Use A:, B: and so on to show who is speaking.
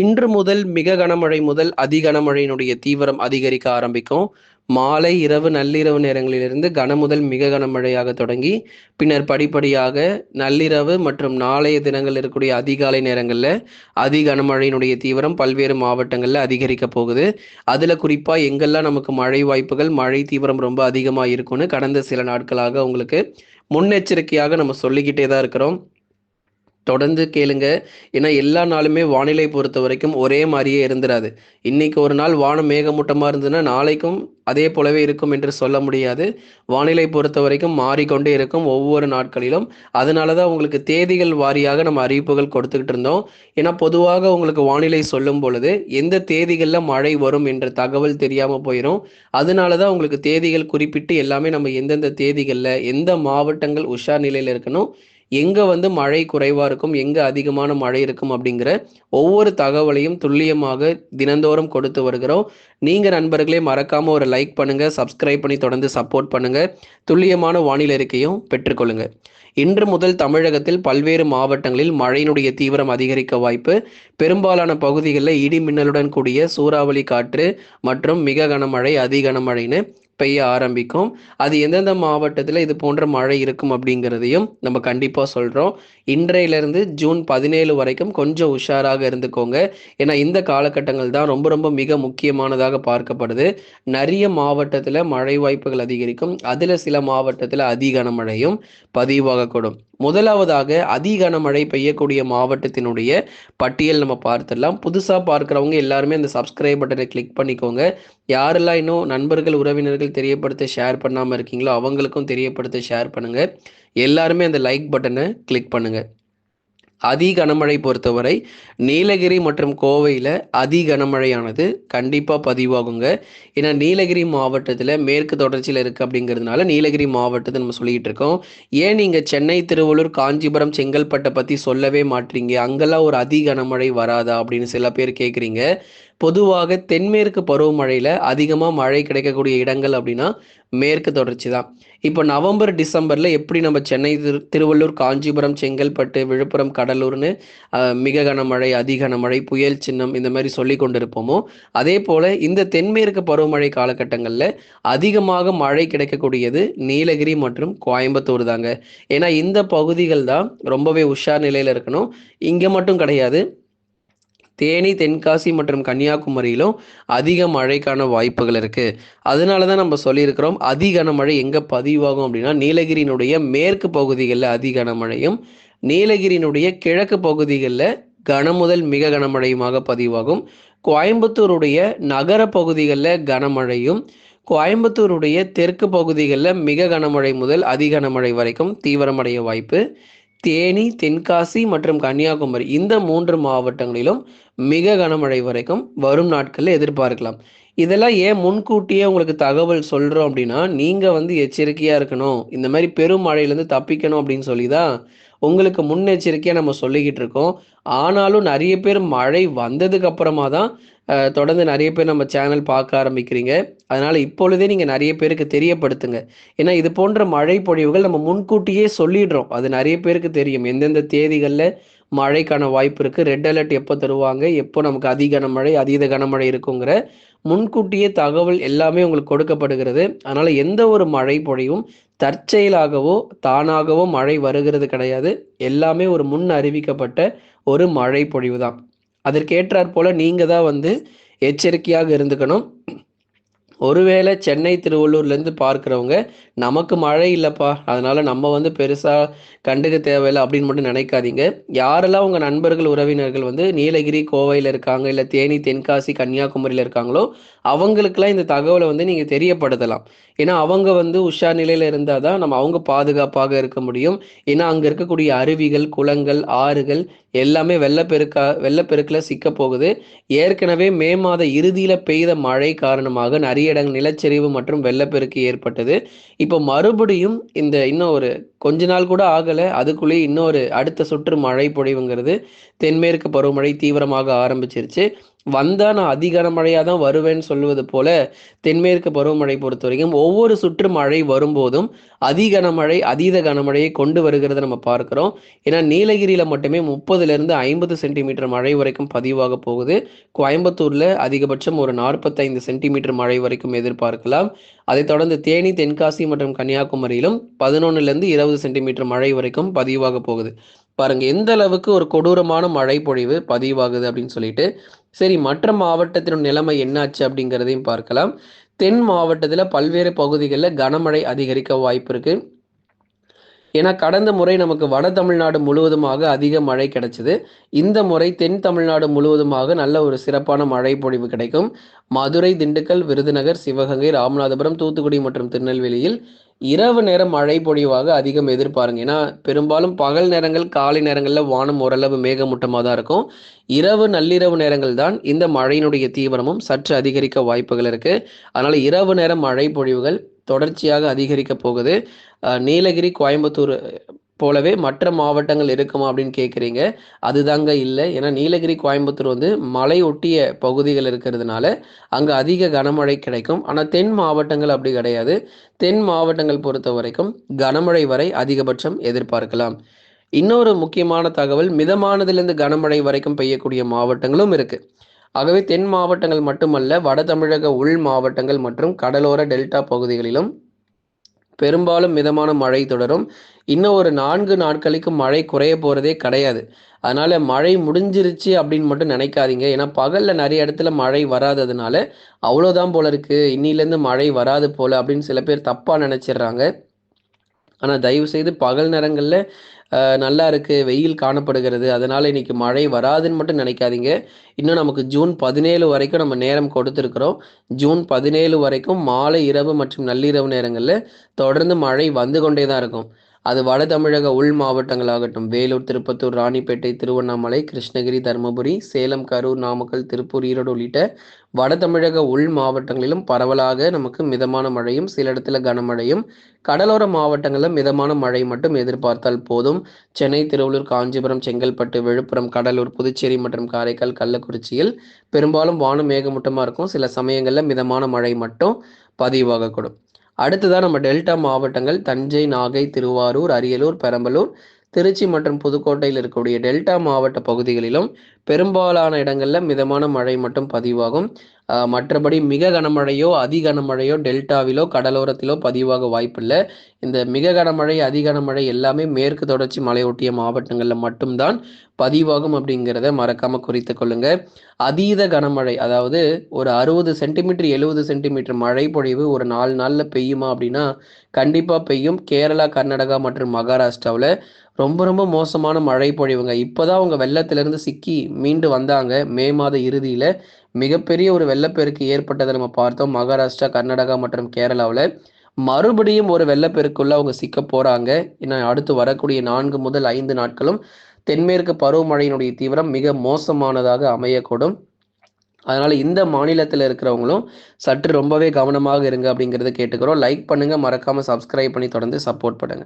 A: இன்று முதல் மிக கனமழை முதல் அதி கனமழையினுடைய தீவிரம் அதிகரிக்க ஆரம்பிக்கும். மாலை இரவு நள்ளிரவு நேரங்களிலிருந்து கன முதல் மிக கனமழையாக தொடங்கி பின்னர் படிப்படியாக நள்ளிரவு மற்றும் நாளைய தினங்கள் இருக்கக்கூடிய அதிகாலை நேரங்களில் அதி கனமழையினுடைய தீவிரம் பல்வேறு மாவட்டங்களில் அதிகரிக்க போகுது. அதில் குறிப்பாக எங்கெல்லாம் நமக்கு மழை வாய்ப்புகள் மழை தீவிரம் ரொம்ப அதிகமாக இருக்கும்னு கடந்த சில நாட்களாக உங்களுக்கு முன்னெச்சரிக்கையாக நம்ம சொல்லிக்கிட்டே தான் இருக்கிறோம். தொடர்ந்து கேளுங்க. ஏன்னா எல்லா நாளுமே வானிலை பொறுத்த வரைக்கும் ஒரே மாதிரியே இருந்துராது. இன்னைக்கு ஒரு நாள் வானம் மேகமூட்டமாக இருந்ததுன்னா நாளைக்கும் அதே போலவே இருக்கும் என்று சொல்ல முடியாது. வானிலை பொறுத்த வரைக்கும் மாறிக்கொண்டே இருக்கும் ஒவ்வொரு நாட்களிலும். அதனால தான் உங்களுக்கு தேதிகள் வாரியாக நம்ம அறிவிப்புகள் கொடுத்துக்கிட்டு இருந்தோம். ஏன்னா பொதுவாக உங்களுக்கு வானிலை சொல்லும் பொழுது எந்த தேதிகளில் மழை வரும் என்ற தகவல் தெரியாமல் போயிடும் அதனால தான் உங்களுக்கு தேதிகள் குறிப்பிட்டு எல்லாமே நம்ம எந்தெந்த தேதிகளில் எந்த மாவட்டங்கள் உஷார் நிலையில் இருக்கணும் எங்கே வந்து மழை குறைவாக இருக்கும் எங்கே அதிகமான மழை இருக்கும் அப்படிங்கிற ஒவ்வொரு தகவலையும் துல்லியமாக தினந்தோறும் கொடுத்து வருகிறோம். நீங்கள் நண்பர்களே மறக்காமல் ஒரு லைக் பண்ணுங்கள் சப்ஸ்கிரைப் பண்ணி தொடர்ந்து சப்போர்ட் பண்ணுங்கள் துல்லியமான வானிலை அறிக்கையும் பெற்றுக்கொள்ளுங்கள் இன்று முதல் தமிழகத்தில் பல்வேறு மாவட்டங்களில் மழையினுடைய தீவிரம் அதிகரிக்க வாய்ப்பு. பெரும்பாலான பகுதிகளில் இடி மின்னலுடன் கூடிய சூறாவளி காற்று மற்றும் மிக கனமழை அதி கனமழைன்னு பெய்ய ஆரம்பிக்கும். அது எந்தெந்த மாவட்டத்தில் இது போன்ற மழை இருக்கும் அப்படிங்கிறதையும் நம்ம கண்டிப்பாக சொல்கிறோம் இன்றையிலிருந்து ஜூன் பதினேழு வரைக்கும் கொஞ்சம் உஷாராக இருந்துக்கோங்க. ஏன்னா இந்த காலகட்டங்கள் தான் ரொம்ப ரொம்ப மிக முக்கியமானதாக பார்க்கப்படுது. நிறைய மாவட்டத்தில் மழை வாய்ப்புகள் அதிகரிக்கும். அதில் சில மாவட்டத்தில் அதி கனமழையும் பதிவாகக்கூடும். முதலாவதாக அதி கனமழை பெய்யக்கூடிய மாவட்டத்தினுடைய பட்டியல் நம்ம பார்த்துடலாம். புதுசாக பார்க்குறவங்க எல்லாருமே அந்த சப்ஸ்கிரைப் பட்டனை கிளிக் பண்ணிக்கோங்க. யாரெல்லாம் இன்னும் நண்பர்கள் உறவினர்கள் தெரியப்படுத்த ஷேர் பண்ணாமல் இருக்கீங்களோ அவங்களுக்கும் தெரியப்படுத்த ஷேர் பண்ணுங்கள் எல்லாருமே அந்த லைக் பட்டனை கிளிக் பண்ணுங்கள் அதி கனமழை பொறுத்தவரை நீலகிரி மற்றும் கோவையில் அதி கனமழையானது கண்டிப்பாக பதிவாகுங்க. ஏன்னா நீலகிரி மாவட்டத்தில் மேற்கு தொடர்ச்சியில் இருக்குது அப்படிங்கிறதுனால நீலகிரி மாவட்டத்தை நம்ம சொல்லிக்கிட்டு இருக்கோம். ஏன் நீங்கள் சென்னை திருவள்ளூர் காஞ்சிபுரம் செங்கல்பட்டை பற்றி சொல்லவே மாட்டீங்க? அங்கெல்லாம் ஒரு அதி கனமழை வராதா அப்படின்னு சில பேர் கேட்குறீங்க பொதுவாக தென்மேற்கு பருவமழையில் அதிகமாக மழை கிடைக்கக்கூடிய இடங்கள் அப்படின்னா மேற்கு தொடர்ச்சி தான். இப்போ நவம்பர் டிசம்பரில் எப்படி நம்ம சென்னை திரு திருவள்ளூர் காஞ்சிபுரம் செங்கல்பட்டு விழுப்புரம் கடலூர்னு மிக கனமழை அதிக கனமழை புயல் சின்னம் இந்த மாதிரி சொல்லி கொண்டு இருப்போமோ அதே போல் இந்த தென்மேற்கு பருவமழை காலகட்டங்களில் அதிகமாக மழை கிடைக்கக்கூடியது நீலகிரி மற்றும் கோயம்புத்தூர் தாங்க. ஏன்னா இந்த பகுதிகள் தான் ரொம்பவே உஷார் நிலையில் இருக்கணும். இங்கே மட்டும் கிடையாது. தேனி தென்காசி மற்றும் கன்னியாகுமரியிலும் அதிக மழைக்கான வாய்ப்புகள் இருக்குது அதனால தான் நம்ம சொல்லியிருக்கிறோம் அதி கனமழை எங்கே பதிவாகும் அப்படின்னா நீலகிரியினுடைய மேற்கு பகுதிகளில் அதி கனமழையும் நீலகிரியினுடைய கிழக்கு பகுதிகளில் கனமுதல் மிக கனமழையுமாக பதிவாகும். கோயம்புத்தூருடைய நகர பகுதிகளில் கனமழையும் கோயம்புத்தூருடைய தெற்கு பகுதிகளில் மிக கனமழை முதல் அதி கனமழை வரைக்கும் தீவிரமடைய வாய்ப்பு. தேனி தென்காசி மற்றும் கன்னியாகுமரி இந்த மூன்று மாவட்டங்களிலும் மிக கனமழை வரைக்கும் வரும் நாட்களில் எதிர்பார்க்கலாம். இதெல்லாம் ஏன் முன்கூட்டியே உங்களுக்கு தகவல் சொல்கிறோம் அப்படின்னா நீங்கள் வந்து எச்சரிக்கையாக இருக்கணும். இந்த மாதிரி பெரும் மழையிலேருந்து தப்பிக்கணும் அப்படின்னு சொல்லி தான் உங்களுக்கு முன்னெச்சரிக்கையாக நம்ம சொல்லிக்கிட்டு இருக்கோம். ஆனாலும் நிறைய பேர் மழை வந்ததுக்கு அப்புறமா தான் தொடர்ந்து நிறைய பேர் நம்ம சேனல் பார்க்க ஆரம்பிக்கிறீங்க. அதனால் இப்பொழுதே நீங்கள் நிறைய பேருக்கு தெரியப்படுத்துங்க. ஏன்னா இது போன்ற மழை பொழிவுகள் நம்ம முன்கூட்டியே சொல்லிடுறோம். அது நிறைய பேருக்கு தெரியும். எந்தெந்த தேதிகளில் மழைக்கான வாய்ப்பு இருக்குது ரெட் அலர்ட் எப்போ தருவாங்க? எப்போ நமக்கு அதிக கனமழை அதீத கனமழை இருக்குங்கிற முன்கூட்டியே தகவல் எல்லாமே உங்களுக்கு கொடுக்கப்படுகிறது. அதனால் எந்த ஒரு மழை பொழியும் தற்செயலாகவோ தானாகவோ மழை வருகிறது கிடையாது. எல்லாமே ஒரு முன் அறிவிக்கப்பட்ட ஒரு மழை பொழிவு தான் அதற்கேற்றாற் போல் நீங்கள் தான் வந்து எச்சரிக்கையாக இருந்துக்கணும். ஒருவேளை சென்னை திருவள்ளூர்லேருந்து பார்க்குறவங்க நமக்கு மழை இல்லைப்பா அதனால் நம்ம வந்து பெருசாக கண்டுக்க தேவையில்லை அப்படின்னு மட்டும் நினைக்காதீங்க. யாரெல்லாம் உங்கள் நண்பர்கள் உறவினர்கள் வந்து நீலகிரி கோவையில் இருக்காங்க இல்லை தேனி தென்காசி கன்னியாகுமரியில் இருக்காங்களோ அவங்களுக்கெல்லாம் இந்த தகவலை வந்து நீங்கள் தெரியப்படுத்தலாம். ஏன்னா அவங்க வந்து உஷார் நிலையில் இருந்தால் தான் நம்ம அவங்க பாதுகாப்பாக இருக்க முடியும். ஏன்னா அங்கே இருக்கக்கூடிய அருவிகள் குளங்கள் ஆறுகள் எல்லாமே வெள்ளப்பெருக்கா வெள்ளப்பெருக்கில் சிக்க போகுது. ஏற்கனவே மே மாத இறுதியில் பெய்த மழை காரணமாக நிறைய இடங்கள் நிலச்சரிவு மற்றும் வெள்ளப்பெருக்கு ஏற்பட்டது. இப்போ மறுபடியும் இந்த இன்னும் ஒரு கொஞ்ச நாள் கூட ஆகலை. அதுக்குள்ளேயே இன்னொரு அடுத்த சுற்று மழை பொழிவுங்கிறது. தென்மேற்கு பருவமழை தீவிரமாக ஆரம்பிச்சிருச்சு. வந்தால் நான் அதிகார மழையா தான் வருவேன்னு சொல்லுவது போல தென்மேற்கு பருவமழை பொறுத்த வரைக்கும் ஒவ்வொரு சுற்று மழை வரும்போதும் அதி கனமழை அதீத கனமழையை கொண்டு வருகிறத நம்ம பார்க்குறோம். ஏன்னா நீலகிரியில் மட்டுமே முப்பதுலேருந்து ஐம்பது சென்டிமீட்டர் மழை வரைக்கும் பதிவாக போகுது. கோயம்புத்தூரில் அதிகபட்சம் ஒரு நாற்பத்தைந்து சென்டிமீட்டர் மழை வரைக்கும் எதிர்பார்க்கலாம். அதைத் தொடர்ந்து தேனி தென்காசி மற்றும் கன்னியாகுமரியிலும் பதினொன்னுலேருந்து இருபது சென்டிமீட்டர் மழை வரைக்கும் பதிவாக போகுது. பாருங்க எந்த அளவுக்கு ஒரு கொடூரமான மழை பொழிவு பதிவாகுது அப்படின்னு சொல்லிட்டு சரி மற்ற மாவட்டத்தினுடைய நிலைமை என்னாச்சு அப்படிங்கிறதையும் பார்க்கலாம். தென் மாவட்டத்தில் பல்வேறு பகுதிகளில் கனமழை அதிகரிக்க வாய்ப்பு இருக்கு. ஏன்னா கடந்த முறை நமக்கு வட தமிழ்நாடு முழுவதுமாக அதிக மழை கிடைச்சது. இந்த முறை தென் தமிழ்நாடு முழுவதுமாக நல்ல ஒரு சிறப்பான மழை பொழிவு கிடைக்கும். மதுரை திண்டுக்கல் விருதுநகர் சிவகங்கை ராமநாதபுரம் தூத்துக்குடி மற்றும் திருநெல்வேலியில் இரவு நேரம் மழை பொழிவாக அதிகம் எதிர்பாருங்க. ஏன்னா பெரும்பாலும் பகல் நேரங்கள் காலை நேரங்களில் வானம் ஓரளவு மேகமூட்டமாக தான் இருக்கும். இரவு நள்ளிரவு நேரங்கள் தான் இந்த மழையினுடைய தீவிரமும் சற்று அதிகரிக்க வாய்ப்புகள் இருக்குது அதனால் இரவு நேரம் மழை பொழிவுகள் தொடர்ச்சியாக அதிகரிக்க போகுது. நீலகிரி கோயம்புத்தூர் போலவே மற்ற மாவட்டங்கள் இருக்குமா அப்படின்னு கேட்குறீங்க அதுதாங்க இல்லை. ஏன்னா நீலகிரி கோயம்புத்தூர் வந்து மலை ஒட்டிய பகுதிகள் இருக்கிறதுனால அங்கே அதிக கனமழை கிடைக்கும். ஆனால் தென் மாவட்டங்கள் அப்படி கிடையாது. தென் மாவட்டங்கள் பொறுத்த வரைக்கும் கனமழை வரை அதிகபட்சம் எதிர்பார்க்கலாம். இன்னொரு முக்கியமான தகவல் மிதமானதிலிருந்து கனமழை வரைக்கும் பெய்யக்கூடிய மாவட்டங்களும் இருக்கு. ஆகவே தென் மாவட்டங்கள் மட்டுமல்ல வட தமிழக உள் மாவட்டங்கள் மற்றும் கடலோர டெல்டா பகுதிகளிலும் பெரும்பாலும் மிதமான மழை தொடரும். இன்னும் ஒரு நான்கு நாட்களுக்கு மழை குறைய போகிறதே கிடையாது. அதனால் மழை முடிஞ்சிருச்சு அப்படின்னு மட்டும் நினைக்காதீங்க. ஏன்னா பகலில் நிறைய இடத்துல மழை வராததுனால அவ்வளோதான் போல இருக்குது இன்னிலேருந்து மழை வராது போல் அப்படின்னு சில பேர் தப்பாக நினச்சிடுறாங்க. ஆனால் தயவு செய்து பகல் நேரங்களில் நல்லா இருக்குது வெயில் காணப்படுகிறது அதனால் இன்றைக்கி மழை வராதுன்னு மட்டும் நினைக்காதீங்க. இன்னும் நமக்கு ஜூன் பதினேழு வரைக்கும் நம்ம நேரம் கொடுத்துருக்குறோம். ஜூன் பதினேழு வரைக்கும் மாலை இரவு மற்றும் நள்ளிரவு நேரங்களில் தொடர்ந்து மழை வந்து கொண்டே தான் இருக்கும். அது வட தமிழக உள் மாவட்டங்களாகட்டும். வேலூர் திருப்பத்தூர் ராணிப்பேட்டை திருவண்ணாமலை கிருஷ்ணகிரி தருமபுரி சேலம் கரூர் நாமக்கல் திருப்பூர் ஈரோடு உள்ளிட்ட வட தமிழக உள் மாவட்டங்களிலும் பரவலாக நமக்கு மிதமான மழையும் சில இடத்துல கனமழையும். கடலோர மாவட்டங்களில் மிதமான மழை மட்டும் எதிர்பார்த்தால் போதும். சென்னை திருவள்ளூர் காஞ்சிபுரம் செங்கல்பட்டு விழுப்புரம் கடலூர் புதுச்சேரி மற்றும் காரைக்கால் கள்ளக்குறிச்சியில் பெரும்பாலும் வானம் மேகமூட்டமாக இருக்கும். சில சமயங்களில் மிதமான மழை மட்டும் பதிவாகக்கூடும். அடுத்ததான் நம்ம டெல்டா மாவட்டங்கள் தஞ்சை நாகை திருவாரூர் அரியலூர் பெரம்பலூர் திருச்சி மற்றும் புதுக்கோட்டையில் இருக்கக்கூடிய டெல்டா மாவட்ட பகுதிகளிலும் பெரும்பாலான இடங்களில் மிதமான மழை மட்டும் பதிவாகும். மற்றபடி மிக கனமழையோ அதி கனமழையோ டெல்டாவிலோ கடலோரத்திலோ பதிவாக வாய்ப்பில்லை. இந்த மிக கனமழை அதி கனமழை எல்லாமே மேற்கு தொடர்ச்சி மலையொட்டிய மாவட்டங்களில் மட்டும்தான் பதிவாகும் அப்படிங்கிறத மறக்காம குறித்து கொள்ளுங்க. அதீத கனமழை அதாவது ஒரு அறுபது சென்டிமீட்டர் எழுபது சென்டிமீட்டர் மழை பொழிவு ஒரு நாலு நாளில் பெய்யுமா அப்படின்னா கண்டிப்பாக பெய்யும். கேரளா கர்நாடகா மற்றும் மகாராஷ்டிராவில் ரொம்ப ரொம்ப மோசமான மழை பொழிவுங்க. இப்போதான் அவங்க வெள்ளத்திலிருந்து சிக்கி மீண்டு வந்தாங்க. மே மாத இறுதியில் மிகப்பெரிய ஒரு வெள்ளப்பெருக்கு ஏற்பட்டதை நம்ம பார்த்தோம். மகாராஷ்டிரா கர்நாடகா மற்றும் கேரளாவில். மறுபடியும் ஒரு வெள்ளப்பெருக்குள்ள அவங்க சிக்க போறாங்க. ஏன்னா அடுத்து வரக்கூடிய நான்கு முதல் ஐந்து நாட்களும் தென்மேற்கு பருவமழையினுடைய தீவிரம் மிக மோசமானதாக அமையக்கூடும். அதனால இந்த மாநிலத்தில் இருக்கிறவங்களும் சற்று ரொம்பவே கவனமாக இருங்க அப்படிங்கிறத கேட்டுக்கிறோம். லைக் பண்ணுங்க. மறக்காம சப்ஸ்கிரைப் பண்ணி தொடர்ந்து சப்போர்ட் பண்ணுங்க.